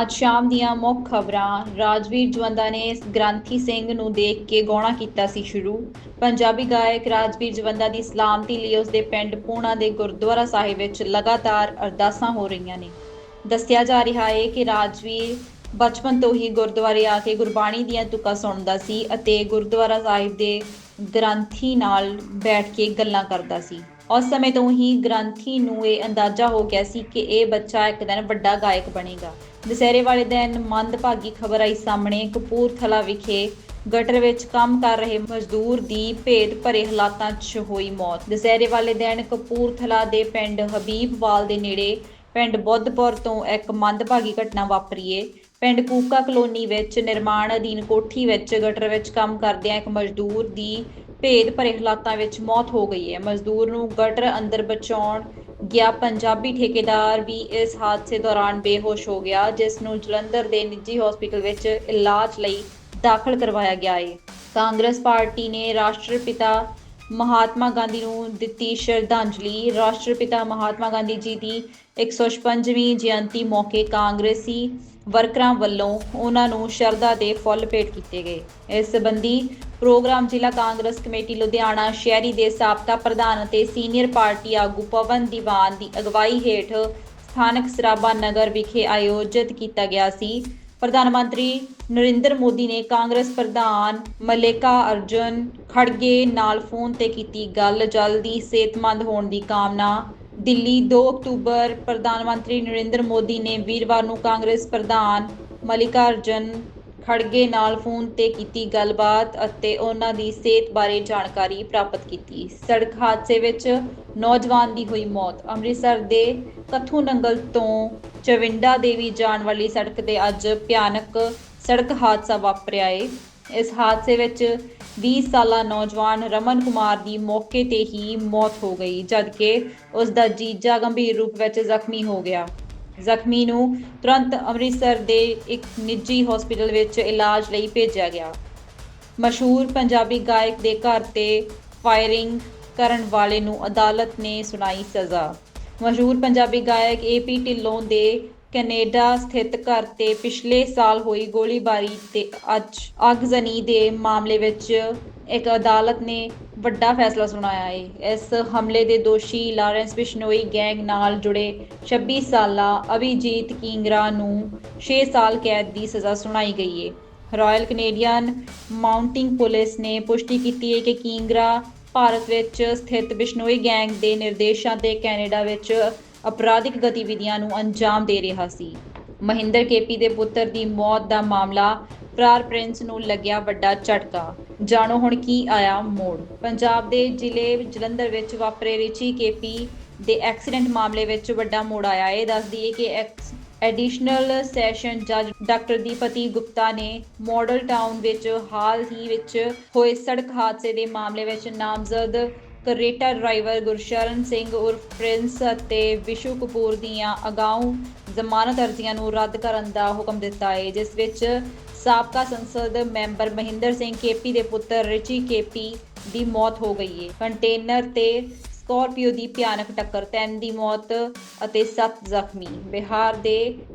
ਅੱਜ ਸ਼ਾਮ ਦੀਆਂ ਮੁੱਖ ਖਬਰਾਂ, ਰਾਜਵੀਰ ਜਵੰਦਾ ਨੇ ਇਸ ਗ੍ਰੰਥੀ ਸਿੰਘ ਨੂੰ ਦੇਖ ਕੇ ਗਾਉਣਾ ਕੀਤਾ ਸੀ ਸ਼ੁਰੂ। ਪੰਜਾਬੀ ਗਾਇਕ ਰਾਜਵੀਰ ਜਵੰਦਾ ਦੀ ਸਲਾਮਤੀ ਲਈ ਉਸ ਦੇ ਪਿੰਡ ਪੂਣਾ ਦੇ ਗੁਰਦੁਆਰਾ ਸਾਹਿਬ ਵਿੱਚ ਲਗਾਤਾਰ ਅਰਦਾਸਾਂ ਹੋ ਰਹੀਆਂ ਨੇ। ਦੱਸਿਆ ਜਾ ਰਿਹਾ ਹੈ ਕਿ ਰਾਜਵੀਰ ਬਚਪਨ ਤੋਂ ਹੀ ਗੁਰਦੁਆਰੇ ਆ ਕੇ ਗੁਰਬਾਣੀ ਦੀਆਂ ਤੁਕਾਂ ਸੁਣਦਾ ਸੀ ਅਤੇ ਗੁਰਦੁਆਰਾ ਸਾਹਿਬ ਦੇ ਗ੍ਰੰਥੀ ਨਾਲ ਬੈਠ ਕੇ ਗੱਲਾਂ ਕਰਦਾ ਸੀ। ਉਸ ਸਮੇਂ ਤੋਂ ਹੀ ਗ੍ਰੰਥੀ ਨੂੰ ਇਹ ਅੰਦਾਜ਼ਾ ਹੋ ਗਿਆ ਸੀ ਕਿ ਇਹ ਬੱਚਾ ਇੱਕ ਦਿਨ ਵੱਡਾ ਗਾਇਕ ਬਣੇਗਾ। ਦੁਸਹਿਰੇ ਵਾਲੇ ਦਿਨ ਮੰਦਭਾਗੀ ਖਬਰ ਆਈ ਸਾਹਮਣੇ। ਕਪੂਰਥਲਾ ਵਿਖੇ ਗਟਰ ਵਿੱਚ ਕੰਮ ਕਰ ਰਹੇ ਮਜ਼ਦੂਰ ਦੀ ਭੇਦ ਭਰੇ ਹਾਲਾਤਾਂ 'ਚ ਹੋਈ ਮੌਤ। ਦਸਹਿਰੇ ਵਾਲੇ ਦਿਨ ਕਪੂਰਥਲਾ ਦੇ ਪਿੰਡ ਹਬੀਬਵਾਲ ਦੇ ਨੇੜੇ ਪਿੰਡ ਬੁੱਧਪੁਰ ਤੋਂ ਇੱਕ ਮੰਦਭਾਗੀ ਘਟਨਾ ਵਾਪਰੀ ਏ ਪਿੰਡ ਕੂਕਾ ਕਲੋਨੀ ਵਿੱਚ ਨਿਰਮਾਣ ਅਧੀਨ ਕੋਠੀ ਵਿੱਚ ਗਟਰ ਵਿੱਚ ਕੰਮ ਕਰਦਿਆਂ ਇੱਕ ਮਜ਼ਦੂਰ ਦੀ ਭੇਦ ਭਰੇ ਹਾਲਾਤਾਂ ਵਿੱਚ ਮੌਤ ਹੋ ਗਈ ਹੈ। ਮਜ਼ਦੂਰ ਨੂੰ ਗਟਰ ਅੰਦਰ ਬਚਾਉਣ ਗਿਆ ਪੰਜਾਬੀ ਠੇਕੇਦਾਰ ਵੀ ਇਸ ਹਾਦਸੇ ਦੌਰਾਨ ਬੇਹੋਸ਼ ਹੋ ਗਿਆ, ਜਿਸ ਨੂੰ ਜਲੰਧਰ ਦੇ ਨਿੱਜੀ ਹਸਪਤਾਲ ਵਿੱਚ ਇਲਾਜ ਲਈ ਦਾਖਲ ਕਰਵਾਇਆ ਗਿਆ ਹੈ ਕਾਂਗਰਸ ਪਾਰਟੀ ਨੇ ਰਾਸ਼ਟਰਪਿਤਾ ਮਹਾਤਮਾ ਗਾਂਧੀ ਨੂੰ ਦਿੱਤੀ ਸ਼ਰਧਾਂਜਲੀ। ਰਾਸ਼ਟਰਪਿਤਾ ਮਹਾਤਮਾ ਗਾਂਧੀ ਜੀ ਦੀ 156ਵੀਂ ਜਯੰਤੀ ਮੌਕੇ ਕਾਂਗਰਸੀ ਵਰਕਰਾਂ ਵੱਲੋਂ ਉਹਨਾਂ ਨੂੰ ਸ਼ਰਧਾ ਦੇ ਫੁੱਲ ਭੇਟ ਕੀਤੇ ਗਏ। ਇਸ ਸੰਬੰਧੀ ਪ੍ਰੋਗਰਾਮ ਜ਼ਿਲ੍ਹਾ ਕਾਂਗਰਸ ਕਮੇਟੀ ਲੁਧਿਆਣਾ ਸ਼ਹਿਰੀ ਦੇ ਸਾਬਕਾ ਪ੍ਰਧਾਨ ਅਤੇ ਸੀਨੀਅਰ ਪਾਰਟੀ ਆਗੂ ਪਵਨ ਦੀਵਾਨ ਦੀ ਅਗਵਾਈ ਹੇਠ ਸਥਾਨਕ ਸਰਾਭਾ ਨਗਰ ਵਿਖੇ ਆਯੋਜਿਤ ਕੀਤਾ ਗਿਆ ਸੀ। ਪ੍ਰਧਾਨ ਮੰਤਰੀ ਨਰਿੰਦਰ ਮੋਦੀ ਨੇ ਕਾਂਗਰਸ ਪ੍ਰਧਾਨ ਮਲੇਕਾ ਅਰਜੁਨ ਖੜਗੇ ਨਾਲ ਫੋਨ ਤੇ ਕੀਤੀ ਗੱਲ, ਜਲਦੀ ਸਿਹਤਮੰਦ ਹੋਣ ਦੀ ਕਾਮਨਾ ਦਿੱਲੀ 2 ਅਕਤੂਬਰ, ਪ੍ਰਧਾਨ ਮੰਤਰੀ ਨਰਿੰਦਰ ਮੋਦੀ ਨੇ ਵੀਰਵਾਰ ਨੂੰ ਕਾਂਗਰਸ ਪ੍ਰਧਾਨ ਮਲਿਕਾ ਅਰਜਨ ਖੜਗੇ ਨਾਲ ਫੋਨ ਤੇ ਕੀਤੀ ਗੱਲਬਾਤ ਅਤੇ ਉਹਨਾਂ ਦੀ ਸਿਹਤ ਬਾਰੇ ਜਾਣਕਾਰੀ ਪ੍ਰਾਪਤ ਕੀਤੀ। ਸੜਕ ਹਾਦਸੇ ਵਿੱਚ ਨੌਜਵਾਨ ਦੀ ਹੋਈ ਮੌਤ। ਅੰਮ੍ਰਿਤਸਰ ਦੇ ਕਥੂ ਨੰਗਲ ਤੋਂ ਚਵਿੰਡਾ ਦੇਵੀ ਜਾਣ ਵਾਲੀ ਸੜਕ ਤੇ ਅੱਜ ਭਿਆਨਕ ਸੜਕ ਹਾਦਸਾ ਵਾਪਰਿਆ ਏ। ਇਸ ਹਾਦਸੇ ਵਿੱਚ 20 ਸਾਲਾ ਨੌਜਵਾਨ ਰਮਨ ਕੁਮਾਰ ਦੀ ਮੌਕੇ ਤੇ ਹੀ ਮੌਤ ਹੋ ਗਈ, ਜਦਕਿ ਉਸ ਦਾ ਜੀਜਾ ਗੰਭੀਰ ਰੂਪ ਵਿੱਚ ਜ਼ਖਮੀ ਹੋ ਗਿਆ। ਜ਼ਖਮੀ ਨੂੰ ਤੁਰੰਤ ਅੰਮ੍ਰਿਤਸਰ ਦੇ ਇੱਕ ਨਿੱਜੀ ਹਸਪਤਾਲ ਵਿੱਚ ਇਲਾਜ ਲਈ ਭੇਜਿਆ ਗਿਆ। ਮਸ਼ਹੂਰ ਪੰਜਾਬੀ ਗਾਇਕ ਦੇ ਘਰ ਤੇ ਫਾਇਰਿੰਗ ਕਰਨ ਵਾਲੇ ਨੂੰ ਅਦਾਲਤ ਨੇ ਸੁਣਾਈ ਸਜ਼ਾ। ਮਸ਼ਹੂਰ ਪੰਜਾਬੀ ਗਾਇਕ ਏਪੀ ਢਿੱਲੋਂ ਦੇ ਕੈਨੇਡਾ ਸਥਿਤ ਘਰ ਤੇ ਪਿਛਲੇ ਸਾਲ ਹੋਈ ਗੋਲੀਬਾਰੀ ਤੇ ਅੱਜ ਅਗਜ਼ਨੀ ਦੇ ਮਾਮਲੇ ਵਿੱਚ ਇੱਕ ਅਦਾਲਤ ਨੇ ਵੱਡਾ ਫੈਸਲਾ ਸੁਣਾਇਆ ਹੈ ਇਸ ਹਮਲੇ ਦੇ ਦੋਸ਼ੀ ਲਾਰੈਂਸ ਬਿਸ਼ਨੋਈ ਗੈਂਗ ਨਾਲ ਜੁੜੇ 26 ਸਾਲਾ ਅਭਿਜੀਤ ਕਿੰਗਰਾ ਨੂੰ 6 ਸਾਲ ਕੈਦ ਦੀ ਸਜ਼ਾ ਸੁਣਾਈ ਗਈ ਹੈ ਰਾਇਲ ਕੈਨੇਡੀਅਨ ਮਾਊਂਟਿੰਗ ਪੁਲਿਸ ਨੇ ਪੁਸ਼ਟੀ ਕੀਤੀ ਹੈ ਕਿ ਕਿੰਗਰਾ ਭਾਰਤ ਵਿੱਚ ਸਥਿਤ ਬਿਸ਼ਨੋਈ ਗੈਂਗ ਦੇ ਨਿਰਦੇਸ਼ਾਂ ਤੇ ਕੈਨੇਡਾ ਵਿੱਚ ਅਪਰਾਧਿਕ ਗਤੀਵਿਧੀਆਂ ਨੂੰ ਅੰਜਾਮ ਦੇ ਰਿਹਾ ਸੀ। ਮਹਿੰਦਰ ਕੇਪੀ ਦੇ ਪੁੱਤਰ ਦੀ ਮੌਤ ਦਾ ਮਾਮਲਾ ਪ੍ਰਾਰ ਪ੍ਰਿੰਸ ਨੂੰ ਲੱਗਿਆ ਵੱਡਾ ਝਟਕਾ। ਜਾਣੋ ਹੁਣ ਕੀ ਆਇਆ ਮੋੜ। ਪੰਜਾਬ ਦੇ ਜ਼ਿਲ੍ਹੇ ਜਲੰਧਰ ਵਿੱਚ ਵਾਪਰੇ ਰਿਚੀ ਕੇਪੀ ਦੇ ਐਕਸੀਡੈਂਟ ਮਾਮਲੇ ਵਿੱਚ ਵੱਡਾ ਮੋੜ ਆਇਆ। ਇਹ ਦੱਸ ਦਈਏ ਕਿ ਐਡੀਸ਼ਨਲ ਸੈਸ਼ਨ ਜੱਜ ਡਾਕਟਰ ਦੀਪਤੀ ਗੁਪਤਾ ਨੇ ਮਾਡਲ ਟਾਊਨ ਵਿੱਚ ਹਾਲ ਹੀ ਵਿੱਚ ਹੋਏ ਸੜਕ ਹਾਦਸੇ ਦੇ ਮਾਮਲੇ ਵਿੱਚ ਨਾਮਜ਼ਦ ਕਰੇਟਾ ਡਰਾਈਵਰ ਗੁਰਸ਼ਰਨ ਸਿੰਘ ਉਰਫ ਪ੍ਰਿੰਸ ਅਤੇ ਵਿਸ਼ੂ ਕਪੂਰ ਦੀਆਂ ਅਗਾਊਂ ਜ਼ਮਾਨਤ ਅਰਜ਼ੀਆਂ ਨੂੰ ਰੱਦ ਕਰਨ ਦਾ ਹੁਕਮ ਦਿੱਤਾ ਹੈ, ਜਿਸ ਵਿੱਚ ਸਾਬਕਾ ਸੰਸਦ ਮੈਂਬਰ ਮਹਿੰਦਰ ਸਿੰਘ ਕੇਪੀ ਦੇ ਪੁੱਤਰ ਰਿਚੀ ਕੇਪੀ ਦੀ ਮੌਤ ਹੋ ਗਈ ਹੈ। ਕੰਟੇਨਰ ਤੇ ਸਕਾਰਪੀਓ ਦੀ ਭਿਆਨਕ ਟੱਕਰ, ਤਿੰਨ ਦੀ ਮੌਤ ਅਤੇ 7 ਜ਼ਖਮੀ। ਬਿਹਾਰ ਦੇ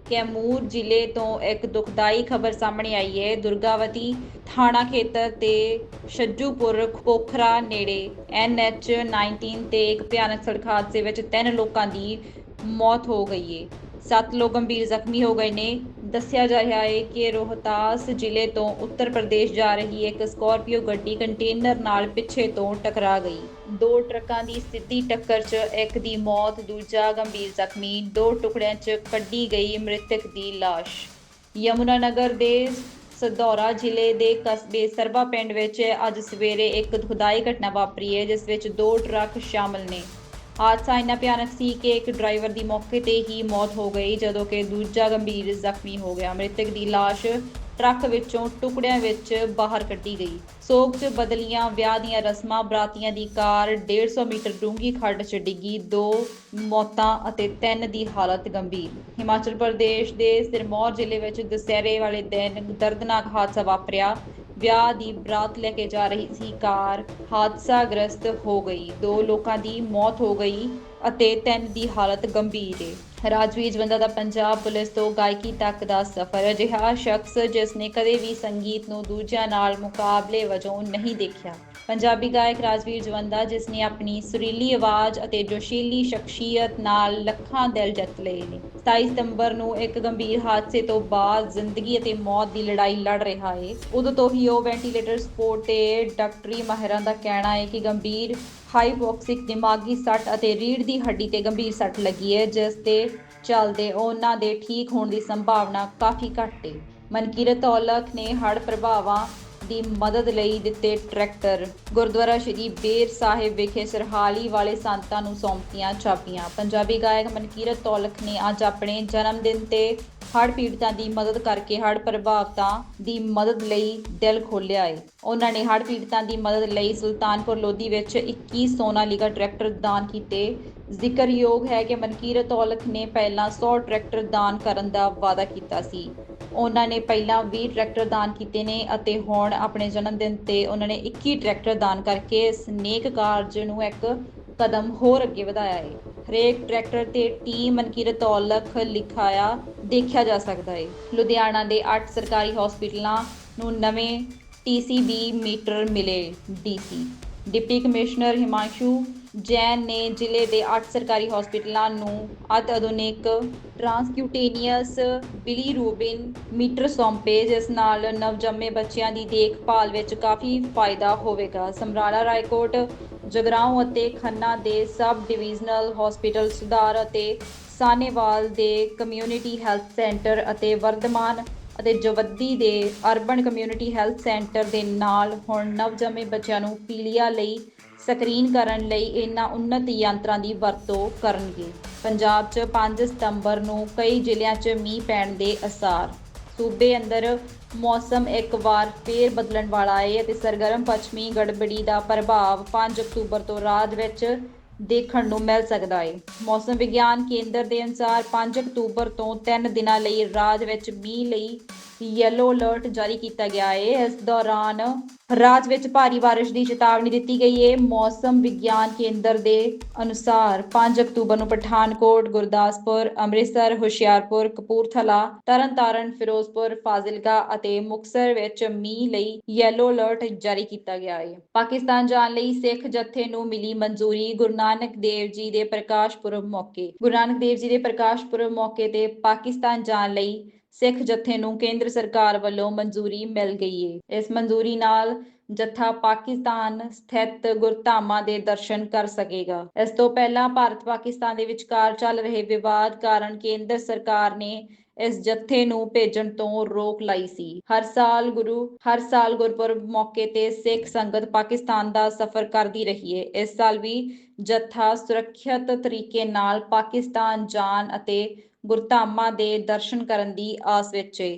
ਕੈਮੂਰ ਜ਼ਿਲ੍ਹੇ ਤੋਂ ਇੱਕ ਦੁਖਦਾਈ ਖਬਰ ਸਾਹਮਣੇ ਆਈ ਹੈ। ਦੁਰਗਾਵਤੀ ਥਾਣਾ ਖੇਤਰ ਤੇ ਸ਼ੱਜੂਪੁਰ ਖੋਖਰਾ ਨੇੜੇ NH 19 ਤੇ ਇੱਕ ਭਿਆਨਕ ਸੜਕ ਹਾਦਸੇ ਵਿੱਚ ਤਿੰਨ ਲੋਕਾਂ ਦੀ ਮੌਤ ਹੋ ਗਈ ਹੈ। ਸੱਤ ਲੋਕ ਗੰਭੀਰ ਜ਼ਖਮੀ ਹੋ ਗਏ ਨੇ। ਦੱਸਿਆ ਜਾ ਰਿਹਾ ਹੈ ਕਿ ਰੋਹਤਾਸ ਜ਼ਿਲ੍ਹੇ ਤੋਂ ਉੱਤਰ ਪ੍ਰਦੇਸ਼ ਜਾ ਰਹੀ ਇੱਕ ਸਕਾਰਪੀਓ ਗੱਡੀ ਕੰਟੇਨਰ ਨਾਲ ਪਿੱਛੇ ਤੋਂ ਟਕਰਾ ਗਈ। ਦੋ ਟਰੱਕਾਂ ਦੀ ਸਿੱਧੀ ਟੱਕਰ 'ਚ ਇੱਕ ਦੀ ਮੌਤ, ਦੂਜਾ ਗੰਭੀਰ ਜ਼ਖਮੀ, ਦੋ ਟੁਕੜਿਆਂ 'ਚ ਕੱਢੀ ਗਈ ਮ੍ਰਿਤਕ ਦੀ ਲਾਸ਼। ਯਮੁਨਾ ਨਗਰ ਦੇ ਸਦੌਰਾ ਜ਼ਿਲ੍ਹੇ ਦੇ ਕਸਬੇ ਸਰਬਾ ਪਿੰਡ ਵਿੱਚ ਅੱਜ ਸਵੇਰੇ ਇੱਕ ਖੁਦਾਈ ਘਟਨਾ ਵਾਪਰੀ ਹੈ, ਜਿਸ ਵਿੱਚ ਦੋ ਟਰੱਕ ਸ਼ਾਮਲ ਨੇ। ਹਾਦਸਾ ਇੰਨਾ ਭਿਆਨਕ ਸੀ ਕਿ ਇੱਕ ਡਰਾਈਵਰ ਦੀ ਮੌਕੇ ਤੇ ਹੀ ਮੌਤ ਹੋ ਗਈ, ਜਦੋਂ ਕਿ ਦੂਜਾ ਗੰਭੀਰ ਜ਼ਖਮੀ ਹੋ ਗਿਆ। ਮ੍ਰਿਤਕ ਦੀ ਲਾਸ਼ ਟਰੱਕ ਵਿੱਚੋਂ ਟੁਕੜਿਆਂ ਵਿੱਚ ਬਾਹਰ ਕੱਢੀ ਗਈ। ਸੋਗ 'ਚ ਬਦਲੀਆਂ ਵਿਆਹ ਦੀਆਂ ਰਸਮਾਂ, ਬਰਾਤੀਆਂ ਦੀ ਕਾਰ 150 ਮੀਟਰ ਡੂੰਘੀ ਖੱਡ 'ਚ ਡਿੱਗੀ, ਦੋ ਮੌਤਾਂ ਅਤੇ ਤਿੰਨ ਦੀ ਹਾਲਤ ਗੰਭੀਰ। ਹਿਮਾਚਲ ਪ੍ਰਦੇਸ਼ ਦੇ ਸਿਰਮੌਰ ਜ਼ਿਲ੍ਹੇ ਵਿੱਚ ਦੁਸਹਿਰੇ ਵਾਲੇ ਦਿਨ ਦਰਦਨਾਕ ਹਾਦਸਾ ਵਾਪਰਿਆ। ਵਿਆਹ ਦੀ ਬਰਾਤ ਲੈ ਕੇ ਜਾ ਰਹੀ ਸੀ। ਕਾਰ ਹਾਦਸਾਗ੍ਰਸਤ ਹੋ ਗਈ। ਦੋ ਲੋਕਾਂ ਦੀ ਮੌਤ ਹੋ ਗਈ ਅਤੇ ਤਿੰਨ ਦੀ ਹਾਲਤ ਗੰਭੀਰ ਹੈ ਰਾਜਵੀਰ ਜਵੰਦਾ ਦਾ ਪੰਜਾਬ ਪੁਲਿਸ ਤੋਂ ਗਾਇਕੀ ਤੱਕ ਦਾ ਸਫ਼ਰ। ਅਜਿਹਾ ਸ਼ਖਸ ਜਿਸ ਨੇ ਕਦੇ ਵੀ ਸੰਗੀਤ ਨੂੰ ਦੂਜਿਆਂ ਨਾਲ ਮੁਕਾਬਲੇ ਵਜੋਂ ਨਹੀਂ ਦੇਖਿਆ। ਪੰਜਾਬੀ ਗਾਇਕ ਰਾਜਵੀਰ ਜਵੰਦਾ, ਜਿਸ ਨੇ ਆਪਣੀ ਸੁਰੀਲੀ ਆਵਾਜ਼ ਅਤੇ ਜੋਸ਼ੀਲੀ ਸ਼ਖਸੀਅਤ ਨਾਲ ਲੱਖਾਂ ਦਿਲ ਜਿੱਤ ਲਏ ਨੇ। 27 ਸਤੰਬਰ ਨੂੰ ਇੱਕ ਗੰਭੀਰ ਹਾਦਸੇ ਤੋਂ ਬਾਅਦ ਜ਼ਿੰਦਗੀ ਅਤੇ ਮੌਤ ਦੀ ਲੜਾਈ ਲੜ ਰਿਹਾ ਹੈ ਉਦੋਂ ਤੋਂ ਹੀ ਉਹ ਵੈਂਟੀਲੇਟਰ ਸਪੋਰਟ ਤੇ ਡਾਕਟਰੀ ਮਾਹਿਰਾਂ ਦਾ ਕਹਿਣਾ ਹੈ ਕਿ ਗੰਭੀਰ ਹਾਈਪੋਕਸਿਕ ਦਿਮਾਗੀ ਸੱਟ ਅਤੇ ਰੀੜ ਦੀ ਹੱਡੀ ਤੇ ਗੰਭੀਰ ਸੱਟ ਲੱਗੀ ਹੈ ਜਿਸ ਤੇ ਚੱਲਦੇ ਉਹਨਾਂ ਦੇ ਠੀਕ ਹੋਣ ਦੀ ਸੰਭਾਵਨਾ ਕਾਫੀ ਘੱਟ ਹੈ ਮਨਕੀਰਤ ਔਲਖ ਨੇ ਹੜ੍ਹ ਪ੍ਰਭਾਵਾਂ ਦੀ ਮਦਦ ਲਈ ਦਿੱਤੇ ਟਰੈਕਟਰ। ਗੁਰਦੁਆਰਾ ਸ਼੍ਰੀ ਬੇਰ ਸਾਹਿਬ ਵਿਖੇ ਸਰਹਾਲੀ ਵਾਲੇ ਸੰਤਾਂ ਨੂੰ ਸੌਂਪੀਆਂ ਚਾਬੀਆਂ। ਪੰਜਾਬੀ ਗਾਇਕ ਮਨਕੀਰਤ ਤੌਲਖ ਨੇ ਅੱਜ ਆਪਣੇ ਜਨਮ ਦਿਨ ਤੇ ਹੜ੍ਹ ਪੀੜਤਾਂ ਦੀ ਮਦਦ ਕਰਕੇ ਹੜ੍ਹ ਪ੍ਰਭਾਵਤਾਂ ਦੀ ਮਦਦ ਲਈ ਦਿਲ ਖੋਲਿਆ ਹੈ ਉਹਨਾਂ ਨੇ ਹੜ੍ਹ ਪੀੜਤਾਂ ਦੀ ਮਦਦ ਲਈ ਸੁਲਤਾਨਪੁਰ ਲੋਧੀ ਵਿੱਚ 21 ਸੋਨਾਲੀਕਾ ਟਰੈਕਟਰ ਦਾਨ ਕੀਤੇ। ਜ਼ਿਕਰਯੋਗ ਹੈ ਕਿ ਮਨਕੀਰਤ ਔਲਖ ਨੇ ਪਹਿਲਾਂ 100 ਟਰੈਕਟਰ ਦਾਨ ਕਰਨ ਦਾ ਵਾਅਦਾ ਕੀਤਾ ਸੀ। ਉਹਨਾਂ ਨੇ ਪਹਿਲਾਂ 20 ਟਰੈਕਟਰ ਦਾਨ ਕੀਤੇ ਨੇ ਅਤੇ ਹੁਣ ਆਪਣੇ ਜਨਮ ਦਿਨ ਤੇ ਉਹਨਾਂ ਨੇ 21 ਟਰੈਕਟਰ ਦਾਨ ਕਰਕੇ ਇਸ ਨੇਕ ਕਾਰਜ ਨੂੰ ਇੱਕ ਕਦਮ ਹੋਰ ਅੱਗੇ ਵਧਾਇਆ ਹੈ ਹਰੇਕ ਟਰੈਕਟਰ ਤੇ ਟੀ ਮਨਕੀਰਤ ਔਲਖ ਲਿਖਾਇਆ, ਦੇਖਿਆ ਜਾ ਸਕਦਾ ਹੈ ਲੁਧਿਆਣਾ ਦੇ 8 ਸਰਕਾਰੀ ਹਸਪਤਾਲਾਂ ਨੂੰ ਨਵੇਂ ਟੀਸੀਬੀ ਮੀਟਰ ਮਿਲੇ DC deputy commissioner Himanshu Jain ਨੇ ਜ਼ਿਲ੍ਹੇ ਦੇ 8 ਸਰਕਾਰੀ ਹਸਪਤਾਲਾਂ ਨੂੰ ਅਤ ਆਧੁਨਿਕ ਟ੍ਰਾਂਸਕਿਊਟੇਨੀਅਸ ਬਿਲੀਰੂਬਿਨ ਮੀਟਰ ਸੌਂਪੇ, ਜਿਸ ਨਾਲ ਨਵਜੰਮੇ ਬੱਚਿਆਂ ਦੀ ਦੇਖਭਾਲ ਵਿੱਚ ਕਾਫੀ ਫਾਇਦਾ ਹੋਵੇਗਾ। ਸਮਰਾਲਾ ਰਾਏਕੋਟ ਜਗਰਾਉਂ ਅਤੇ ਖੰਨਾ ਦੇ ਸਬ ਡਿਵੀਜ਼ਨਲ ਹਸਪੀਟਲ ਸੁਧਾਰ ਅਤੇ ਸਾਨੇਵਾਲ ਦੇ ਕਮਿਊਨਿਟੀ ਹੈਲਥ ਸੈਂਟਰ ਅਤੇ ਵਰਧਮਾਨ ਅਤੇ ਜਵੱਦੀ ਦੇ ਅਰਬਨ ਕਮਿਊਨਿਟੀ ਹੈਲਥ ਸੈਂਟਰ ਦੇ ਨਾਲ ਹੁਣ ਨਵਜੰਮੇ ਬੱਚਿਆਂ ਨੂੰ ਪੀਲੀਆ ਲਈ ਸਕਰੀਨ ਕਰਨ ਲਈ ਇਹਨਾਂ ਉન્નਤ ਯੰਤਰਾਂ ਦੀ ਵਰਤੋਂ ਕਰਨਗੇ। ਪੰਜਾਬ 'ਚ 5 ਸਤੰਬਰ ਨੂੰ ਕਈ ਜ਼ਿਲ੍ਹਿਆਂ 'ਚ ਮੀਂਹ ਪੈਣ ਦੇ ਅਸਾਰ ਸੂਬੇ ਅੰਦਰ ਮੌਸਮ ਇੱਕ ਵਾਰ ਫੇਰ ਬਦਲਣ ਵਾਲਾ ਹੈ ਅਤੇ ਸਰਗਰਮ ਪੱਛਮੀ ਗੜਬੜੀ ਦਾ ਪ੍ਰਭਾਵ 5 ਅਕਤੂਬਰ ਤੋਂ ਰਾਤ ਵਿੱਚ ਦੇਖਣ ਨੂੰ ਮਿਲ ਸਕਦਾ ਹੈ ਮੌਸਮ ਵਿਗਿਆਨ ਕੇਂਦਰ ਦੇ ਅਨੁਸਾਰ 5 ਅਕਤੂਬਰ ਤੋਂ 3 ਦਿਨਾਂ ਲਈ ਰਾਜ ਵਿੱਚ ਮੀਂਹ ਲਈ ਯੈਲੋ ਅਲਰਟ ਜਾਰੀ ਕੀਤਾ ਗਿਆ ਹੈ ਇਸ ਦੌਰਾਨ ਰਾਜ ਵਿੱਚ ਭਾਰੀ ਬਾਰਿਸ਼ ਦੀ ਚੇਤਾਵਨੀ ਦਿੱਤੀ ਗਈ ਹੈ ਮੌਸਮ ਵਿਗਿਆਨ ਕੇਂਦਰ ਦੇ ਅਨੁਸਾਰ 5 ਅਕਤੂਬਰ ਨੂੰ ਪਠਾਨਕੋਟ, ਗੁਰਦਾਸਪੁਰ, ਅੰਮ੍ਰਿਤਸਰ, ਹੁਸ਼ਿਆਰਪੁਰ, ਕਪੂਰਥਲਾ, ਤਰਨਤਾਰਨ, ਫਿਰੋਜ਼ਪੁਰ, ਫਾਜ਼ਿਲਕਾ ਅਤੇ ਮੁਕਤਸਰ ਵਿੱਚ ਮੀਂਹ ਲਈ ਯੈਲੋ ਅਲਰਟ ਜਾਰੀ ਕੀਤਾ ਗਿਆ ਹੈ ਪਾਕਿਸਤਾਨ ਜਾਣ ਲਈ ਸਿੱਖ ਜਥੇ ਨੂੰ ਮਿਲੀ ਮਨਜ਼ੂਰੀ ਗੁਰੂ ਨਾਨਕ ਦੇਵ ਜੀ ਦੇ ਪ੍ਰਕਾਸ਼ ਪੁਰਬ ਮੌਕੇ। ਗੁਰੂ ਨਾਨਕ ਦੇਵ ਜੀ ਦੇ ਪ੍ਰਕਾਸ਼ ਪੁਰਬ ਮੌਕੇ ਤੇ ਪਾਕਿਸਤਾਨ ਜਾਣ ਲਈ ਸਿੱਖ ਜਥੇ ਨੂੰ ਕੇਂਦਰ ਸਰਕਾਰ ਵੱਲੋਂ ਮਨਜ਼ੂਰੀ ਮਿਲ ਗਈ ਹੈ ਇਸ ਮਨਜ਼ੂਰੀ ਨਾਲ ਜਥਾ ਪਾਕਿਸਤਾਨ ਸਥਿਤ ਗੁਰਧਾਮਾਂ ਦੇ ਦਰਸ਼ਨ ਕਰ ਸਕੇਗਾ। ਇਸ ਤੋਂ ਪਹਿਲਾਂ ਭਾਰਤ ਪਾਕਿਸਤਾਨ ਦੇ ਵਿਚਕਾਰ ਚੱਲ ਰਹੇ ਵਿਵਾਦ ਕਾਰਨ ਕੇਂਦਰ ਸਰਕਾਰ ਨੇ ਇਸ ਜਥੇ ਨੂੰ ਭੇਜਣ ਤੋਂ ਰੋਕ ਲਾਈ ਸੀ। ਹਰ ਸਾਲ ਗੁਰੂ, ਹਰ ਸਾਲ ਗੁਰਪੁਰਬ ਮੌਕੇ ਤੇ ਸਿੱਖ ਸੰਗਤ ਪਾਕਿਸਤਾਨ ਦਾ ਸਫ਼ਰ ਕਰਦੀ ਰਹੀ ਹੈ ਇਸ ਸਾਲ ਵੀ ਜਥਾ ਸੁਰੱਖਿਅਤ ਤਰੀਕੇ ਨਾਲ ਪਾਕਿਸਤਾਨ ਜਾਣ ਅਤੇ ਗੁਰਧਾਮਾਂ ਦੇ ਦਰਸ਼ਨ ਕਰਨ ਦੀ ਆਸ ਵਿੱਚ ਏ।